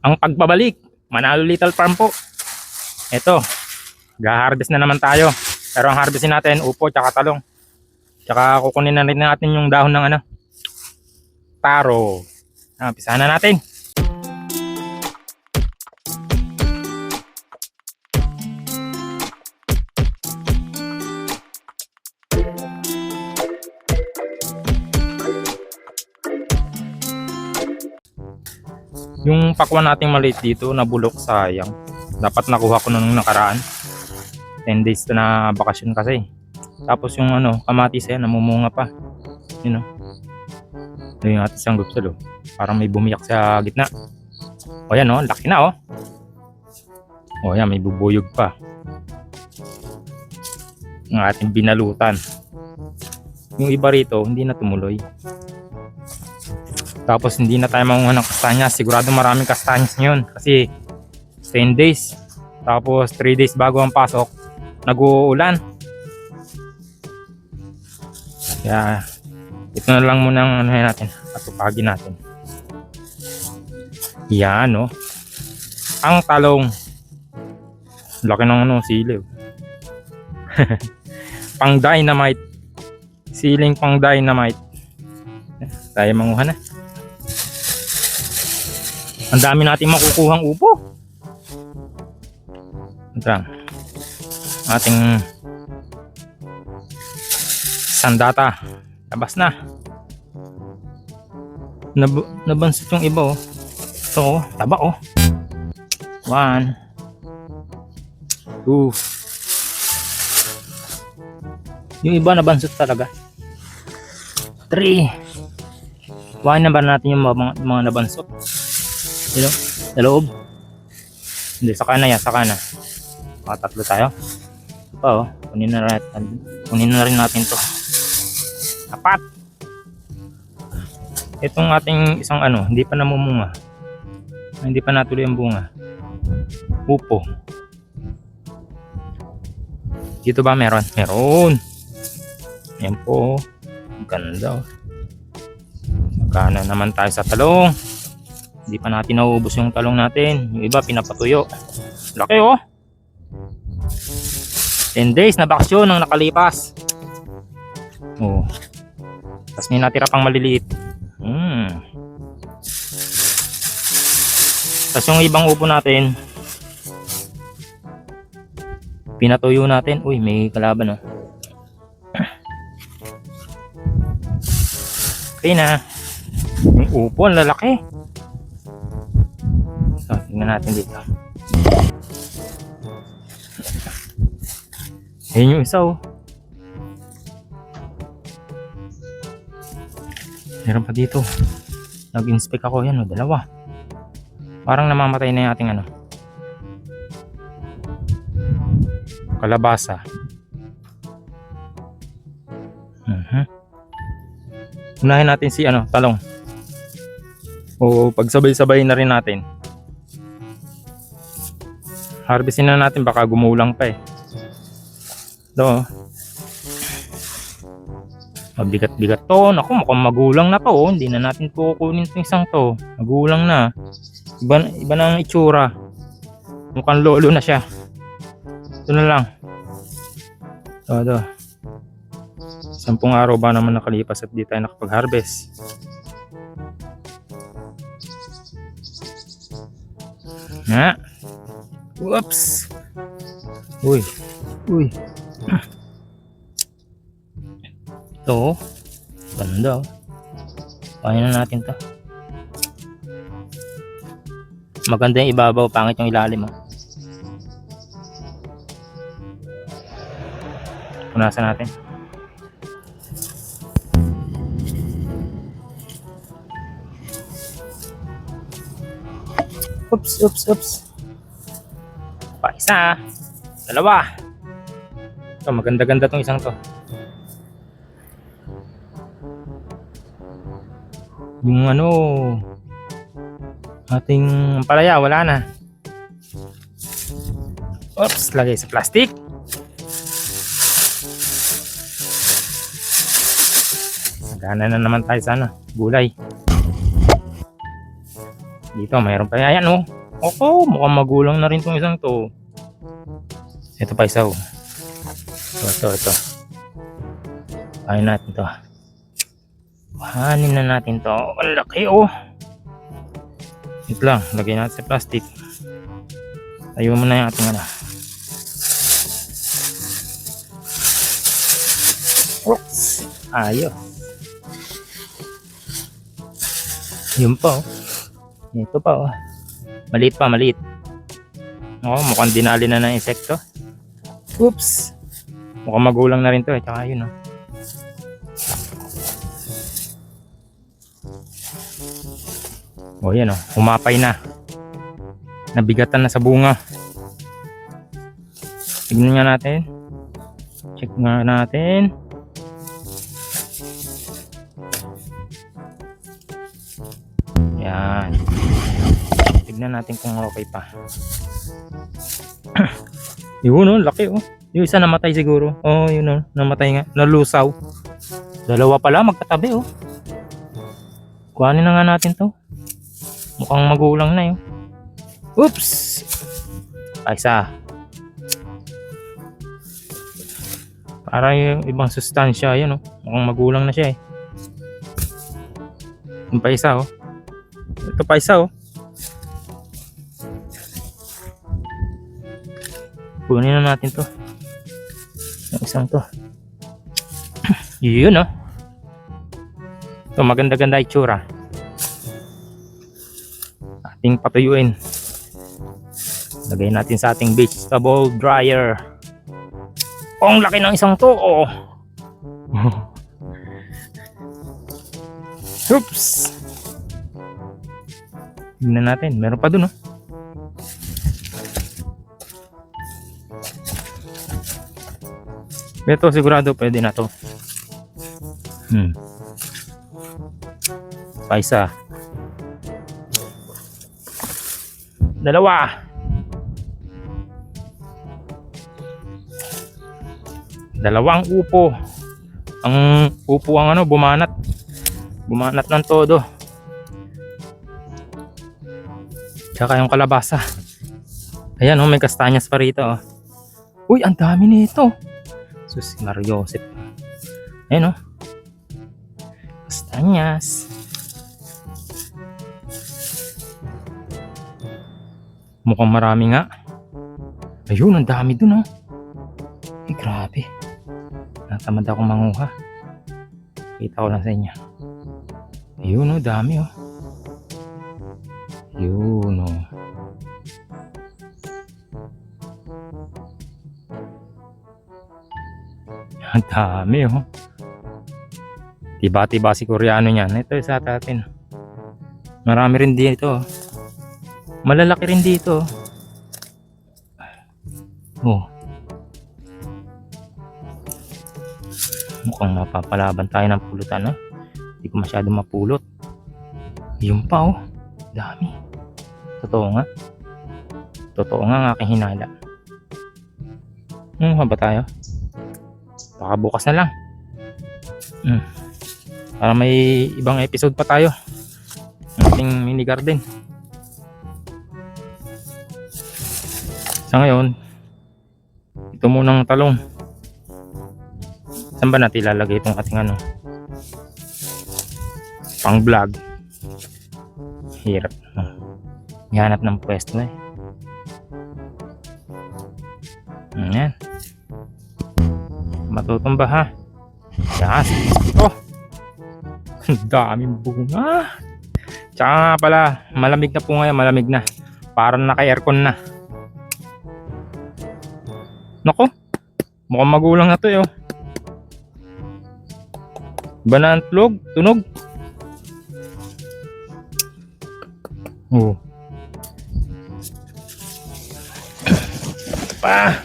ang pagbabalik. Manalo Little Farm po. Ito, ga-harvest na naman tayo. Pero ang harvestin natin, upo tsaka talong. Tsaka kukunin na rin natin yung dahon ng ano, taro. Ah, pisahan na natin. Yung pakwan nating maliit dito, nabulok sayang. Dapat nakuha ko nung nakaraan. 10 days na bakasyon kasi. Tapos yung ano, kamatis yan, namumunga pa. Yun o. Ito yung ating sanggop sa loob. Parang may bumiyak sa gitna. O yan o, laki na o. O yan, may bubuyog pa. Ang ating binalutan. Yung iba rito, hindi na tumuloy. Tapos hindi na tayo manguha ng kastanya. Sigurado maraming kastanyas ngayon. Kasi 10 days. Tapos 3 days bago ang pasok, nag-uulan. Kaya ito na lang muna ang ano natin. Atupagin natin. Yan no. Ang talong. Laki ng ano, siliw. pang dynamite. Siling pang dynamite. Tayo manguha na. Ang dami nating makukuhang upo. Ito. Ating sandata. Labas na. Nab nabansot yung iba oh. Ito oh, taba oh. One. Two. Yung iba nabansot talaga. Three. Kuhain na natin yung mga, mga nabansot? Dito, sa loob. Hindi, saka na yan, saka na. Mga tatlo tayo. Pa oh, kunin na rin, kunin na rin natin to. Apat! Itong ating isang ano, hindi pa namumunga. Hindi pa natuloy ang bunga. Upo. Dito ba meron? Meron! Yan po. ganda oh. Magkano naman tayo sa talong. Hindi pa natin nauubos yung talong natin. Yung iba pinapatuyo. Laki oh. 10 days na bakasyon ang nakalipas. Oh. Tapos may natira pang maliliit. Hmm. Tapos yung ibang upo natin, pinatuyo natin. Uy, may kalaban oh. Okay na. Yung upo, ang lalaki. So, tingnan natin dito. Ayun yung isa oh. Meron pa dito. Nag-inspect ako yan, oh, dalawa. Parang namamatay na yung ating ano. Kalabasa. Mhm. Unahin natin si ano, talong. O pagsabay-sabay na rin natin. Harvestin na natin baka gumulang pa eh. Ito. oh. Mabigat-bigat to. Naku, mukhang magulang na to. oh. Hindi na natin kukunin itong isang to. Magulang na. Iba, iba na ang itsura. Mukhang lolo na siya. Ito na lang. Ito, ito. Sampung araw ba naman nakalipas at di tayo nakapag-harvest. Nga. Whoops. Uy. Uy. Ito. oh. Ganda. Paano na natin to. Maganda yung ibabaw, pangit yung ilalim oh. Punasan natin. Oops, oops, oops. Isa. Dalawa. Ito, maganda-ganda tong isang to. Yung ano, ating palaya, wala na. Oops, lagay sa plastic. Gana na naman tayo sana, gulay. Dito, mayroon pa. Ayan, oh. Opo, mukhang magulang na rin tong isang to. Ito pa isa, oh. Ito, ito, ito. Kain natin to. Kuhanin na natin to. Ang laki, oh. Ito lang, lagay natin sa plastic. Tayo mo na yung ating ano. Oops! Ayos. Yun pa, oh. Ito pa, oh. Maliit pa, maliit. Oo, mukhang dinali na ng insekto. Oops! Mukhang magulang na rin to, eh. Tsaka yun, oh. O yan, oh. Umapay na. Nabigatan na sa bunga. Tignan nga natin. Check nga natin. Yan. Tignan natin kung okay pa. yun oh, laki oh. Yung isa namatay siguro. Oh, yun oh, namatay nga. Nalusaw. Dalawa pala magkatabi oh. Kuhanin na nga natin to. Mukhang magulang na yun. Oops! Ay, isa. Para yung ibang sustansya, yun oh. Mukhang magulang na siya eh. Yung pa isa oh. Ito pa isa oh. Kunin na natin to. Yung isang to. Yun oh. Ito maganda-ganda itsura. Ating patuyuin. Lagay natin sa ating vegetable dryer. Ang laki ng isang to oh. Oops. Tingnan natin. Meron pa dun, oh. Ito sigurado pwede na to. Hmm. Pa isa. Dalawa. Dalawang upo. Ang upo ang ano, bumanat. Bumanat ng todo. Tsaka yung kalabasa. Ayan oh, may kastanyas pa rito oh. Uy, ang dami nito. Sus, Mario Joseph. Ayan oh. Kastanyas. Mukhang marami nga. Ayun, ang dami dun oh. Ay, grabe. Natamad ako manguha. Kita ko lang sa inyo. Ayun oh, dami oh. Yun oh. Ang dami oh. Tiba-tiba si Koreano niyan. Ito sa atin. Marami rin dito oh. Malalaki rin dito oh. Oh. Mukhang mapapalaban tayo ng pulutan, no? Hindi ko masyado mapulot. Yun pa, oh. Dami. Totoo nga. Totoo nga ang aking hinala. Hmm, ba tayo? Baka bukas na lang. Hmm. Para may ibang episode pa tayo. Ng ating mini garden. Sa ngayon, ito munang talong. Saan ba natin ilalagay itong ating ano? Pang vlog. Hirap. no? Ihanap ng pwesto eh. Ayan. Matutumba ha. Yes. Oh! Ang daming bunga. Tsaka nga pala, malamig na po ngayon, malamig na. Parang naka-aircon na. Nako, mukhang magulang na to eh. Oh. Ba na ang tulog? Tunog? Oh. pa.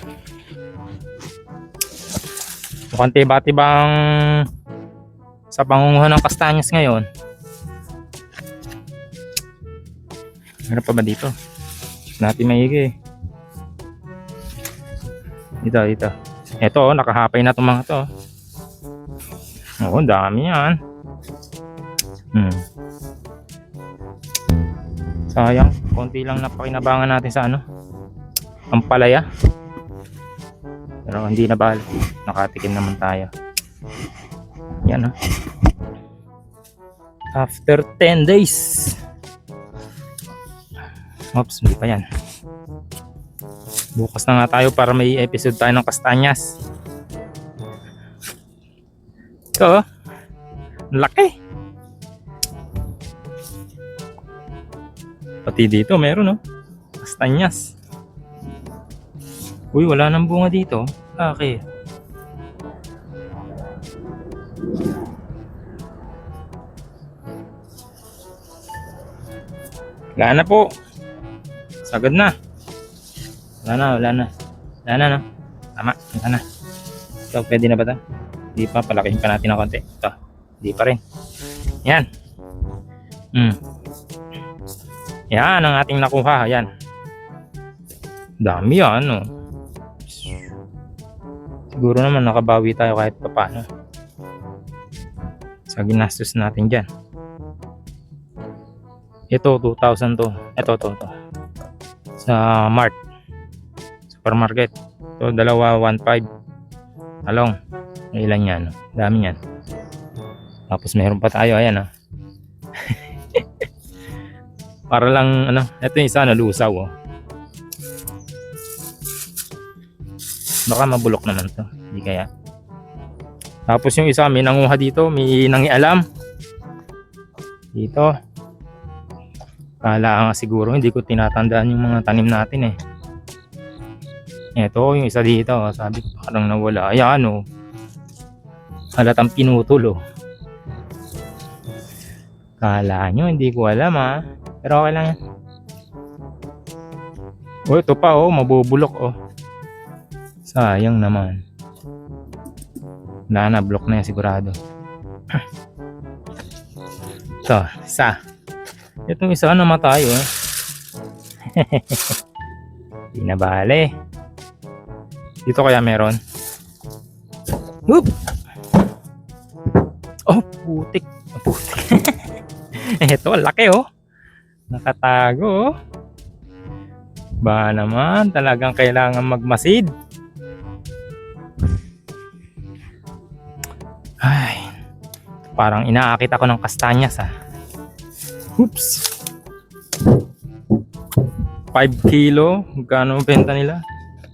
Mukhang tiba-tibang sa pangunguha ng kastanyas ngayon. Meron pa ba dito? Check natin maigi. Dito, dito. Ito, oh, nakahapay na itong mga to. Oo, ang dami yan. Hmm. Sayang, konti lang napakinabangan natin sa ano. Ang palaya. Pero hindi na bali. Nakatikim naman tayo. Yan ah. After 10 days. Oops, hindi pa yan. Bukas na nga tayo para may episode tayo ng Kastanyas. Ito, oh. Laki. Pati dito meron, oh. Kastanyas. Uy, wala nang bunga dito. Bakit? Wala na po. Sagad na. Wala na, wala na. Wala na, no? Tama, wala na. Ito, pwede na ba ito? Hindi pa, palakihin pa natin ng konti. Ito, hindi pa rin. Yan. Hmm. Yan ang ating nakuha. Yan. Dami yan, no? Siguro naman nakabawi tayo kahit pa paano. Sa ginastos natin dyan. Ito, 2,000 to. Ito, to, to. Sa Mart. Supermarket. Ito, dalawa, 1,500. Talong. Ilan yan? Dami yan. Tapos meron pa tayo. Ayan, ah. Para lang, ano, ito yung isa na lusaw, oh. Baka mabulok naman to. Hindi kaya. Tapos yung isa, may nanguha dito. May nangialam. Dito. Kala nga siguro, hindi ko tinatandaan yung mga tanim natin eh. Ito, yung isa dito. oh, Sabi ko, parang nawala. Ayan, oh. Halatang pinutol, oh. Kala nyo, hindi ko alam, ah. Pero okay lang yan. Oh, ito pa, oh. Mabubulok, oh. Sayang naman. Wala na, block na yan sigurado. Ito, isa. Itong isa namatay, oh. Di na bale. Dito kaya meron. Whoop! Oh, putik. Oh, putik. Ito, laki, oh. Nakatago, oh. Ba naman, talagang kailangan magmasid. Parang inaakit ako ng kastanyas ah. Oops. 5 kilo, magkano benta nila?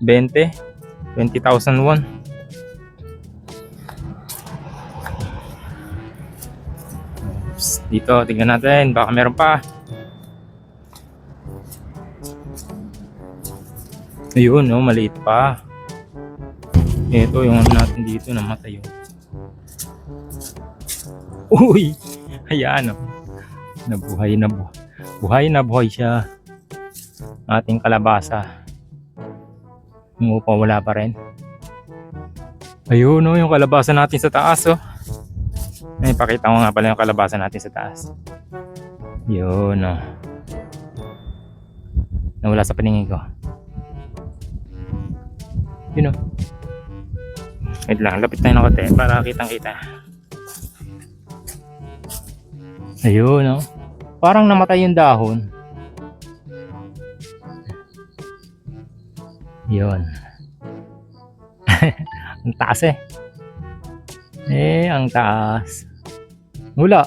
20, 20,000 won. Oops. Dito, tingnan natin, baka meron pa. Ayun, no, maliit pa. Ito, yung ano natin dito, namatay yun. Uy! Ayan, oh. Nabuhay na bu buhay na buhay siya. Ating kalabasa. Yung upa wala pa rin. Ayun, oh, yung kalabasa natin sa taas, oh. Ay, pakita ko nga pala yung kalabasa natin sa taas. Yun, oh. Nawala sa paningin ko. Yun, oh. Wait lang, lapit tayo ng konti para kitang kita. Ayun, oh. Parang namatay yung dahon. Yun. ang taas eh. Eh, ang taas. Wala.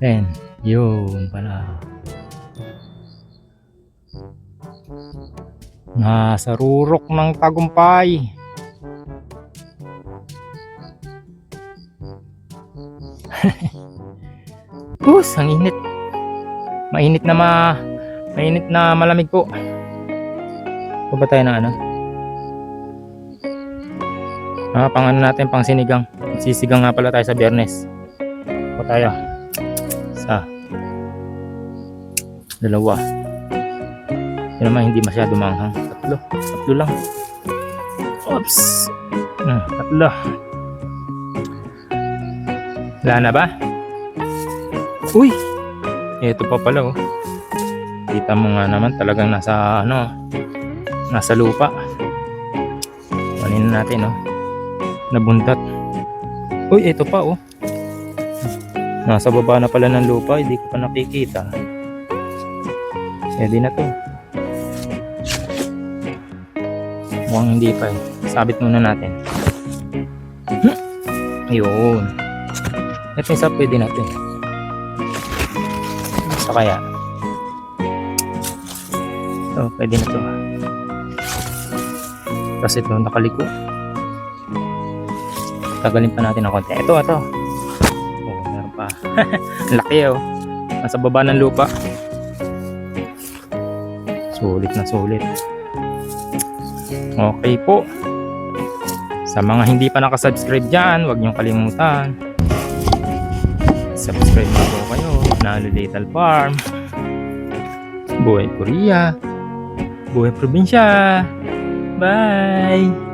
Then, yun pala. Nasa rurok ng tagumpay. Us, ang init. Mainit na ma... Mainit na malamig po. Pa ba tayo ng ano? Ah, pang ano natin, pang sinigang. Sisigang nga pala tayo sa biyernes. Pa tayo. Isa. Dalawa. Yun naman, hindi masyado manghang. Tatlo. Tatlo lang. Oops. Hmm, tatlo. Wala na ba? Uy! Ito pa pala oh. Kita mo nga naman talagang nasa ano, nasa lupa. Kunin natin oh. Nabundat. Uy, ito pa oh. Nasa baba na pala ng lupa, hindi ko pa nakikita. Pwede na to. Mukhang hindi pa eh. Sabit muna natin. Hmm. Ayun. Ito isa pwede natin. Sa kaya. Oh, pwede na to. Tapos ito, nakaliko. Tagalin pa natin ng konti. Ito, ito. Oh, meron pa. Laki oh. Nasa baba ng lupa. Sulit na sulit. Okay po. Sa mga hindi pa nakasubscribe dyan, huwag niyong kalimutan. Subscribe na po kayo. Nalo Little Farm. Buhay Korea. Buhay Probinsya. Bye!